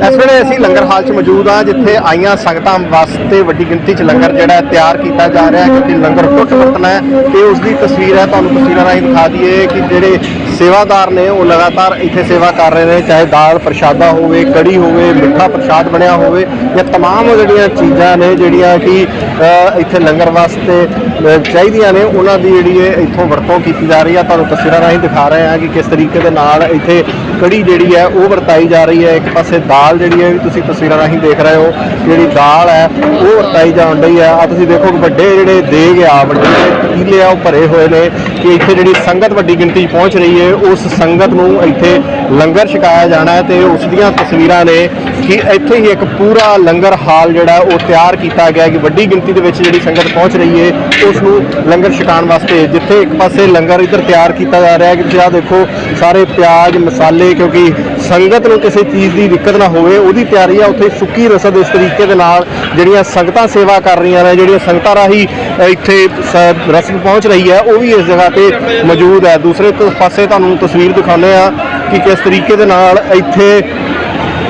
ਇਸ ਵੇਲੇ ਅਸੀਂ ਲੰਗਰ ਹਾਲ 'ਚ ਮੌਜੂਦ ਹਾਂ, ਜਿੱਥੇ ਆਈਆਂ ਸੰਗਤਾਂ ਵਾਸਤੇ ਵੱਡੀ ਗਿਣਤੀ 'ਚ ਲੰਗਰ ਜਿਹੜਾ ਤਿਆਰ ਕੀਤਾ ਜਾ ਰਿਹਾ ਹੈ, ਕਿਉਂਕਿ ਲੰਗਰ ਫੁੱਟ ਵਰਤਣਾ ਹੈ ਤੇ ਉਸ ਦੀ ਤਸਵੀਰ ਹੈ। ਤੁਹਾਨੂੰ ਤਸਵੀਰਾਂ ਰਾਹੀਂ ਦਿਖਾ ਦਈਏ ਕਿ ਜਿਹੜੇ ਸੇਵਾਦਾਰ ਨੇ ਉਹ ਲਗਾਤਾਰ ਇੱਥੇ ਸੇਵਾ ਕਰ ਰਹੇ ਨੇ ਚਾਹੇ ਦਾਲ ਪ੍ਰਸ਼ਾਦਾ ਹੋਵੇ ਕੜੀ ਹੋਵੇ ਮਿੱਠਾ ਪ੍ਰਸ਼ਾਦ ਬਣਿਆ ਹੋਵੇ ਜਾਂ तमाम ਜਿਹੜੀਆਂ ਚੀਜ਼ਾਂ ਨੇ ਜਿਹੜੀਆਂ ਕਿ ਅ, ਇੱਥੇ ਲੰਗਰ ਵਾਸਤੇ ਅ, ਚਾਹੀਦੀਆਂ ਨੇ ਉਹਨਾਂ ਦੀ ਜਿਹੜੀ ਹੈ ਇੱਥੋਂ ਵਰਤੋਂ ਕੀਤੀ ਜਾ ਰਹੀ ਹੈ ਤੁਹਾਨੂੰ ਤਸਵੀਰਾਂ ਰਾਹੀਂ ਦਿਖਾ ਰਹੇ ਹਾਂ ਕਿ ਕਿਸ ਤਰੀਕੇ ਦੇ ਨਾਲ ਇੱਥੇ ਕੜੀ ਜਿਹੜੀ ਹੈ ਉਹ ਵਰਤਾਈ ਜਾ ਰਹੀ ਹੈ ਇੱਕ ਪਾਸੇ ਦਾਲ ਜਿਹੜੀ ਹੈ ਵੀ ਤੁਸੀਂ ਤਸਵੀਰਾਂ ਰਾਹੀਂ ਦੇਖ ਰਹੇ ਹੋ ਜਿਹੜੀ ਦਾਲ ਹੈ ਉਹ ਵਰਤਾਈ ਜਾਣ ਰਹੀ ਹੈ ਆ ਤੁਸੀਂ ਦੇਖੋ ਕਿ ਵੱਡੇ ਜਿਹੜੇ ਦੇਗ ਆ ਵੱਡੇ ਜਿਹੜੇ ਪਤੀਲੇ ਆ ਉਹ ਭਰੇ ਹੋਏ ਨੇ ਕਿ ਇੱਥੇ ਜਿਹੜੀ ਸੰਗਤ ਵੱਡੀ ਗਿਣਤੀ 'ਚ ਪਹੁੰਚ ਰਹੀ ਹੈ ਉਸ ਸੰਗਤ ਨੂੰ ਇੱਥੇ ਲੰਗਰ ਛਕਾਇਆ ਜਾਣਾ ਹੈ ਤੇ ਉਸ ਦੀਆਂ ਤਸਵੀਰਾਂ ਨੇ ਕਿ ਇੱਥੇ ਹੀ ਇੱਕ ਪੂਰਾ ਲੰਗਰ ਹਾਲ ਜਿਹੜਾ ਉਹ ਤਿਆਰ ਕੀਤਾ ਗਿਆ ਕਿ ਵੱਡੀ ਗਿਣਤੀ ਦੇ ਵਿੱਚ ਜਿਹੜੀ ਸੰਗਤ ਪਹੁੰਚ ਰਹੀ ਹੈ, ਉਸ ਨੂੰ ਲੰਗਰ ਛਕਾਉਣ ਵਾਸਤੇ ਜਿੱਥੇ ਇੱਕ ਪਾਸੇ ਲੰਗਰ ਇੱਧਰ ਤਿਆਰ ਕੀਤਾ ਜਾ ਰਿਹਾ ਹੈ ਕਿ ਤੁਸੀਂ ਆਹ ਦੇਖੋ ਸਾਰੇ ਪਿਆਜ਼, ਮਸਾਲੇ, ਕਿਉਂਕਿ ਸੰਗਤ ਨੂੰ ਕਿਸੇ ਚੀਜ਼ ਦੀ ਦਿੱਕਤ ਨਾ ਹੋਵੇ, ਉਹਦੀ ਤਿਆਰੀ ਆ ਉੱਥੇ ਸੁੱਕੀ ਰਸਦ ਇਸ ਤਰੀਕੇ ਦੇ ਨਾਲ ਜਿਹੜੀਆਂ ਸੰਗਤਾਂ ਸੇਵਾ ਕਰ ਰਹੀਆਂ ਨੇ, ਜਿਹੜੀਆਂ ਸੰਗਤਾਂ ਰਾਹੀਂ ਇੱਥੇ ਸ- ਰਸਦ ਪਹੁੰਚ ਰਹੀ ਹੈ, ਉਹ ਵੀ ਇਸ ਜਗ੍ਹਾ ਤੇ ਮੌਜੂਦ ਹੈ। ਦੂਸਰੇ ਪਾਸੇ ਤੁਹਾਨੂੰ ਤਸਵੀਰ ਦਿਖਾਉਂਦੇ ਆ ਕਿ ਕਿਸ ਤਰੀਕੇ ਦੇ ਨਾਲ ਇੱਥੇ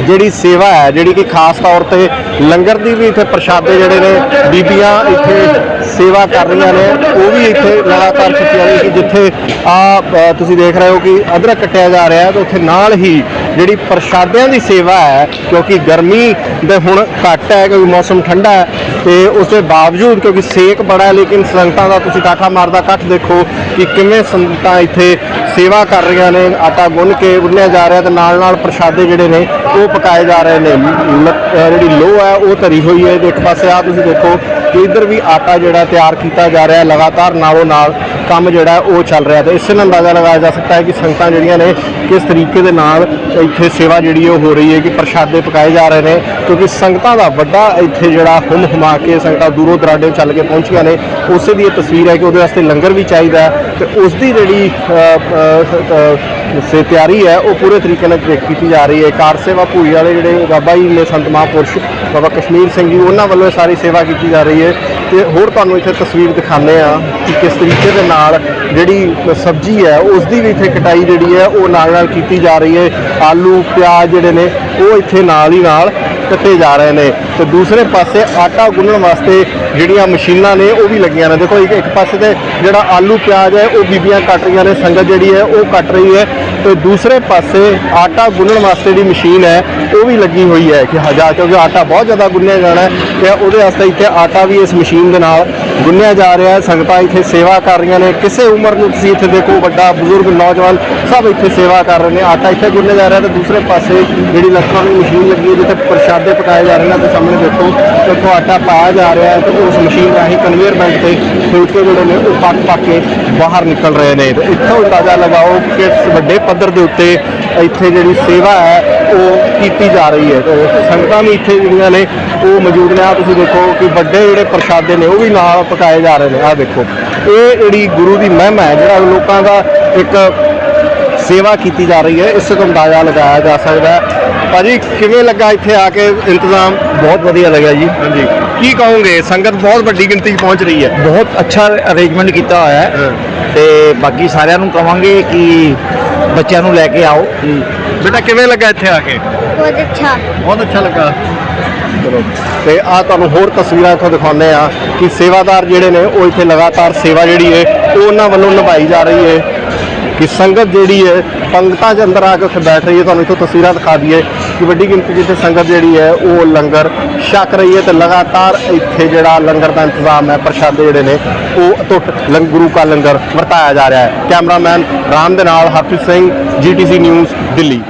ਜਿਹੜੀ ਸੇਵਾ ਹੈ, ਜਿਹੜੀ ਕਿ ਖਾਸ ਤੌਰ ਤੇ ਲੰਗਰ ਦੀ ਵੀ ਇੱਥੇ ਪ੍ਰਸ਼ਾਦੇ ਜਿਹੜੇ ਨੇ, ਬੀਬੀਆਂ ਇੱਥੇ ਸੇਵਾ ਕਰ ਰਹੀਆਂ ਨੇ, ਉਹ ਵੀ ਇੱਥੇ ਲਗਾਤਾਰ ਕੀਤੀ ਜਾ ਰਹੀ ਕਿ ਜਿੱਥੇ ਆ ਤੁਸੀਂ ਦੇਖ ਰਹੇ ਹੋ ਕਿ ਅਦਰਕ ਕੱਟਿਆ ਜਾ ਰਿਹਾ ਹੈ ਤੇ ਉੱਥੇ ਨਾਲ ਹੀ ਜਿਹੜੀ ਪ੍ਰਸ਼ਾਦਿਆਂ ਦੀ ਸੇਵਾ ਹੈ, ਕਿਉਂਕਿ ਗਰਮੀ ਦੇ ਹੁਣ ਘੱਟ ਹੈ, ਕਿਉਂਕਿ ਮੌਸਮ ਠੰਡਾ ਹੈ, ਤੇ ਉਸ ਦੇ ਬਾਵਜੂਦ ਕਿਉਂਕਿ ਸੇਕ ਬੜਾ ਹੈ, ਲੇਕਿਨ ਸੰਗਤਾਂ ਦਾ ਤੁਸੀਂ ਕਾਠਾ ਮਾਰਦਾ ਇਕੱਠ ਦੇਖੋ ਕਿ ਕਿਵੇਂ ਸੰਗਤਾਂ ਇੱਥੇ ਸੇਵਾ ਕਰ ਰਹੀਆਂ ਨੇ, ਆਟਾ ਗੁੰਨ ਕੇ ਗੁੰਨਿਆ ਜਾ ਰਿਹਾ ਤੇ ਨਾਲ ਨਾਲ ਪ੍ਰਸ਼ਾਦੇ ਜਿਹੜੇ ਨੇ ਉਹ ਪਕਾਏ ਜਾ ਰਹੇ ਨੇ। ਲ- ਅਹ ਜਿਹੜੀ ਲੋਹ ਹੈ, ਉਹ ਧਰੀ ਹੋਈ ਹੈ। ਤੇ ਇੱਕ ਪਾਸੇ ਆ ਤੁਸੀਂ ਦੇਖੋ ਕਿ ਇੱਧਰ ਵੀ ਆਟਾ ਜਿਹੜਾ ਤਿਆਰ ਕੀਤਾ ਜਾ ਰਿਹਾ ਲਗਾਤਾਰ ਨਾਲੋਂ ਨਾਲ ਕੰਮ ਜਿਹੜਾ ਉਹ ਚੱਲ ਰਿਹਾ ਤੇ ਇਸ ਨਾਲ ਅੰਦਾਜ਼ਾ ਲਗਾਇਆ ਜਾ ਸਕਦਾ ਹੈ ਕਿ ਸੰਗਤਾਂ ਜਿਹੜੀਆਂ ਨੇ, ਕਿਸ ਤਰੀਕੇ ਦੇ ਨਾਲ ਇੱਥੇ ਸੇਵਾ ਜਿਹੜੀ ਉਹ ਹੋ ਰਹੀ ਹੈ ਕਿ ਪ੍ਰਸ਼ਾਦੇ ਪਕਾਏ ਜਾ ਰਹੇ ਨੇ। ਕਿਉਂਕਿ ਸੰਗਤਾਂ ਦਾ ਵੱਡਾ ਇੱਥੇ ਜਿਹੜਾ ਹੁਮ ਹੁਮਾ ਕੇ ਸੰਗਤਾਂ ਦੂਰੋਂ ਦਰਾਡੇ ਚੱਲ ਕੇ ਪਹੁੰਚੀਆਂ ਨੇ। ਉਸੇ ਦੀ ਇਹ ਤਸਵੀਰ ਹੈ ਕਿ ਉਹਦੇ ਵਾਸਤੇ ਲੰਗਰ ਵੀ ਚਾਹੀਦਾ ਹੈ ਤੇ ਉਸ ਦੀ ਜਿਹੜੀ ਸੇ ਤਿਆਰੀ ਹੈ, ਉਹ ਪੂਰੇ ਤਰੀਕੇ ਨਾਲ ਕੀਤੀ ਜਾ ਰਹੀ ਹੈ। ਕਾਰ ਸੇਵਾ ਭੂਈ ਵਾਲੇ ਜਿਹੜੇ ਬਾਬਾ ਜੀ ਨੇ ਸੰਤ ਮਹਾਂਪੁਰਸ਼, ਬਾਬਾ ਕਸ਼ਮੀਰ ਸਿੰਘ ਜੀ, ਉਹਨਾਂ ਵੱਲੋਂ ਇਹ ਸਾਰੀ ਸੇਵਾ ਕੀਤੀ ਜਾ ਰਹੀ ਹੈ। ਤੇ ਹੋਰ ਤੁਹਾਨੂੰ ਇੱਥੇ ਤਸਵੀਰ ਦਿਖਾਉਂਦੇ ਆ ਕਿ ਕਿਸ ਤਰੀਕੇ ਦੇ ਨਾਲ ਜਿਹੜੀ ਸਬਜ਼ੀ ਹੈ ਉਸ ਦੀ ਵੀ ਇੱਥੇ ਕਟਾਈ ਜਿਹੜੀ ਹੈ, ਉਹ ਨਾਲ ਨਾਲ ਕੀਤੀ ਜਾ ਰਹੀ ਹੈ। ਆਲੂ, ਪਿਆਜ਼ ਜਿਹੜੇ ਨੇ, ਉਹ ਇੱਥੇ ਨਾਲ ਹੀ ਨਾਲ ਕੱਟੇ ਜਾ ਰਹੇ ਨੇ। ਤੇ ਦੂਸਰੇ ਪਾਸੇ ਆਟਾ ਗੁੰਨਣ ਵਾਸਤੇ ਜਿਹੜੀਆਂ ਮਸ਼ੀਨਾਂ ਨੇ, ਉਹ ਵੀ ਲੱਗੀਆਂ ਨੇ। ਦੇਖੋ ਇੱਕ ਇੱਕ ਪਾਸੇ ਤੇ ਜਿਹੜਾ ਆਲੂ, ਪਿਆਜ਼ ਹੈ, ਉਹ ਬੀਬੀਆਂ ਕੱਟ ਰਹੀਆਂ ਨੇ। ਸੰਗਤ ਜਿਹੜੀ ਹੈ, ਉਹ ਕੱਟ ਰਹੀ ਹੈ। ਤੇ ਦੂਸਰੇ ਪਾਸੇ ਆਟਾ ਗੁੰਨਣ ਵਾਸਤੇ ਜਿਹੜੀ ਮਸ਼ੀਨ ਹੈ, ਉਹ ਵੀ ਲੱਗੀ ਹੋਈ ਹੈ ਕਿ ਹਜ਼ਾਰ ਕਿਉਂਕਿ ਆਟਾ ਬਹੁਤ ਜ਼ਿਆਦਾ ਗੁੰਨਿਆ ਜਾਣਾ ਹੈ ਤੇ ਉਹਦੇ ਵਾਸਤੇ ਇੱਥੇ ਆਟਾ ਵੀ ਇਸ ਮਸ਼ੀਨ ਦੇ ਨਾਲ ਗੁੰਨਿਆ ਜਾ ਰਿਹਾ ਹੈ। ਸੰਗਤਾਂ ਇੱਥੇ ਸੇਵਾ ਕਰ ਰਹੀਆਂ ਨੇ। ਕਿਸੇ ਉਮਰ ਨੂੰ ਤੁਸੀਂ ਇੱਥੇ ਦੇਖੋ, ਵੱਡਾ ਬਜ਼ੁਰਗ, ਨੌਜਵਾਨ ਸਭ ਇੱਥੇ ਸੇਵਾ ਕਰ ਰਹੇ ਨੇ। ਆਟਾ ਇੱਥੇ ਗੁੰਨਿਆ ਜਾ ਰਿਹਾ ਤੇ ਦੂਸਰੇ ਪਾਸੇ ਜਿਹੜੀ ਇਲੈਕਟ੍ਰੋਨਿਕ ਮਸ਼ੀਨ ਲੱਗੀ ਹੈ, ਜਿੱਥੇ ਪ੍ਰਸ਼ਾਦੇ ਪਕਾਏ ਜਾ ਰਹੇ ਨੇ। ਤੇ ਸਾਹਮਣੇ ਦੇਖੋ ਕਿ ਉੱਥੋਂ ਆਟਾ ਪਾਇਆ ਜਾ ਰਿਹਾ ਹੈ ਤੇ ਉਸ ਮਸ਼ੀਨ ਰਾਹੀਂ ਕਨਵੇਅਰ ਬੈਲਟ ਤੇ ਫੁਲਕੇ ਜਿਹੜੇ ਨੇ, ਉਹ ਪੱਕ ਪੱਕ ਕੇ ਬਾਹਰ ਨਿਕਲ ਰਹੇ ਨੇ। ਤੇ ਇੱਥੋਂ ਅੰਦਾਜ਼ਾ ਲਗਾਓ ਕਿ ਕਿਸ ਵੱਡੇ ਪੱਧਰ ਦੇ ਉੱਤੇ ਇੱਥੇ ਜਿਹੜੀ ਸੇਵਾ ਹੈ ਉਹ ਕੀਤੀ ਜਾ ਰਹੀ ਹੈ। ਸੰਗਤਾਂ ਵੀ ਇੱਥੇ ਜਿਹੜੀਆਂ ਨੇ ਉਹ ਮੌਜੂਦ ਨੇ। ਆ ਤੁਸੀਂ ਦੇਖੋ ਕਿ ਵੱਡੇ ਜਿਹੜੇ ਪ੍ਰਸ਼ਾਦੇ ਨੇ ਉਹ ਵੀ ਨਾਲ ਪਕਾਏ ਜਾ ਰਹੇ ਨੇ। ਆ ਦੇਖੋ। ਇਹ ਜਿਹੜੀ ਗੁਰੂ ਦੀ ਮਹਿਮਾ ਹੈ ਜਿਹੜਾ ਲੋਕਾਂ ਦਾ ਇੱਕ ਸੇਵਾ ਕੀਤੀ ਜਾ ਰਹੀ ਹੈ ਇਸ ਤੋਂ ਅੰਦਾਜ਼ਾ ਲਗਾਇਆ ਜਾ ਸਕਦਾ ਹੈ। ਭਾਜੀ ਕਿਵੇਂ ਲੱਗਾ ਇੱਥੇ ਆ ਕੇ ਇੰਤਜ਼ਾਮ? ਬਹੁਤ ਵਧੀਆ ਲੱਗਿਆ ਜੀ। ਹਾਂਜੀ। ਕੀ ਕਹੋਗੇ? ਸੰਗਤ ਬਹੁਤ ਵੱਡੀ ਗਿਣਤੀ 'ਚ ਪਹੁੰਚ ਰਹੀ ਹੈ। ਬਹੁਤ ਅੱਛਾ ਅਰੇਂਜਮੈਂਟ ਕੀਤਾ ਹੋਇਆ ਹੈ। ਤੇ ਬਾਕੀ ਸਾਰਿਆਂ ਨੂੰ ਕਵਾਂਗੇ ਕਿ ਬੱਚਿਆਂ ਨੂੰ ਲੈ ਕੇ ਆਓ। ਬੇਟਾ ਕਿਵੇਂ ਲੱਗਾ ਇੱਥੇ ਆ ਕੇ? ਬਹੁਤ ਅੱਛਾ। ਬਹੁਤ ਅੱਛਾ ਲੱਗਾ। ਚਲੋ ਤੇ ਆ ਤੁਹਾਨੂੰ ਹੋਰ ਤਸਵੀਰਾਂ ਇੱਥੋਂ ਦਿਖਾਉਂਦੇ ਆ ਕਿ ਸੇਵਾਦਾਰ ਜਿਹੜੇ ਨੇ ਉਹ ਇੱਥੇ ਲਗਾਤਾਰ ਸੇਵਾ ਜਿਹੜੀ ਹੈ ਉਹ ਉਹਨਾਂ ਵੱਲੋਂ ਨਿਭਾਈ ਜਾ ਰਹੀ ਹੈ ਕਿ ਸੰਗਤ ਜਿਹੜੀ ਹੈ, ਪੰਗਤਾਂ ਦੇ ਅੰਦਰ ਆ ਕੇ ਉੱਥੇ ਬੈਠ ਰਹੀ ਹੈ। ਤੁਹਾਨੂੰ ਇੱਥੋਂ ਤਸਵੀਰਾਂ ਦਿਖਾ ਦਈਏ ਕਿ ਵੱਡੀ ਗਿਣਤੀ ਜਿੱਥੇ ਸੰਗਤ ਜਿਹੜੀ ਹੈ, ਉਹ ਲੰਗਰ ਛਕ ਰਹੀ ਹੈ ਤੇ ਲਗਾਤਾਰ ਇੱਥੇ ਜਿਹੜਾ ਲੰਗਰ ਦਾ ਇੰਤਜ਼ਾਮ ਹੈ, ਪ੍ਰਸ਼ਾਦੇ ਜਿਹੜੇ ਨੇ, ਉਹ ਟੁੱਟ ਲੰਗ ਗੁਰੂ ਕਾ ਲੰਗਰ ਵਰਤਾਇਆ ਜਾ ਰਿਹਾ ਹੈ। ਕੈਮਰਾਮੈਨ ਰਾਮ ਦੇ ਨਾਲ ਹਰਪ੍ਰੀਤ ਸਿੰਘ, ਜੀਟੀਸੀ ਨਿਊਜ਼, ਦਿੱਲੀ।